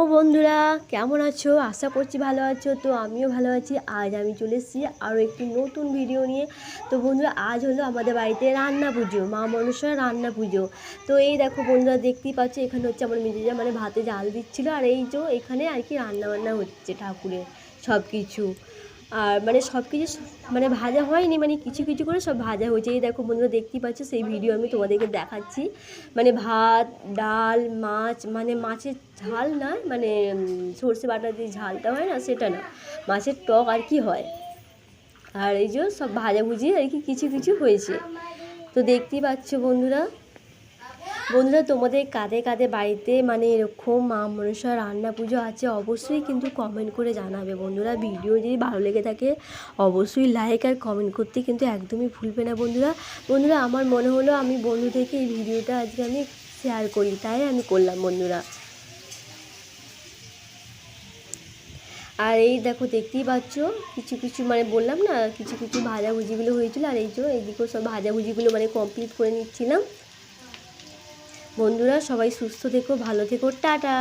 ও বন্ধুরা, কেমন আছো? আশা করছি ভালো আছো। তো আমিও ভালো আছি। আজ আমি চলে এসেছি আরও একটি নতুন ভিডিও নিয়ে। তো বন্ধুরা, আজ হলো আমাদের বাড়িতে রান্না পুজো, মা মনসার রান্না পুজো। তো এই দেখো বন্ধুরা, দেখতেই পাচ্ছ, এখানে হচ্ছে আমার মেজেজা মানে ভাতে জাল দিচ্ছিল। আর এই যে এখানে আর কি রান্নাবান্না হচ্ছে ঠাকুরের সব কিছু আর মানে সব কিছু মানে ভাজা হয়নি মানে কিছু কিছু করে সব ভাজা হয়েছে। এই দেখো বন্ধুরা, দেখতেই পাচ্ছ সেই ভিডিও আমি তোমাদেরকে দেখাচ্ছি। মানে ভাত, ডাল, মাছ মানে মাছের ঝাল না মানে সর্ষে বাটা দিয়ে ঝালটা হয় না, সেটা না। মাছের টক আর কি হয়। আর এই যে সব ভাজাভুজি আর কি কিছু কিছু হয়েছে। তো দেখতেই পাচ্ছ বন্ধুরা বন্ধুরা, তোমাদের কাঁধে কাঁধে বাড়িতে মানে এরকম মা মনসা রান্না পুজো আছে, অবশ্যই কিন্তু কমেন্ট করে জানাবে। বন্ধুরা ভিডিও যদি ভালো লেগে থাকে, অবশ্যই লাইক আর কমেন্ট করতে কিন্তু একদমই ভুলবে না বন্ধুরা। বন্ধুরা, আমার মনে হলো আমি বন্ধুদেরকে এই ভিডিওটা আজকে আমি শেয়ার করি, তাই আমি করলাম বন্ধুরা। আর এই দেখো, দেখতেই পাচ্ছ, কিছু কিছু মানে বললাম না, কিছু কিছু ভাজাভুজিগুলো হয়েছিল, আর এই যে এইদিকেও সব ভাজাভুজিগুলো মানে কমপ্লিট করে নিচ্ছিলাম। বন্ধুরা সবাই সুস্থ থেকো ভালো থেকো টাটা!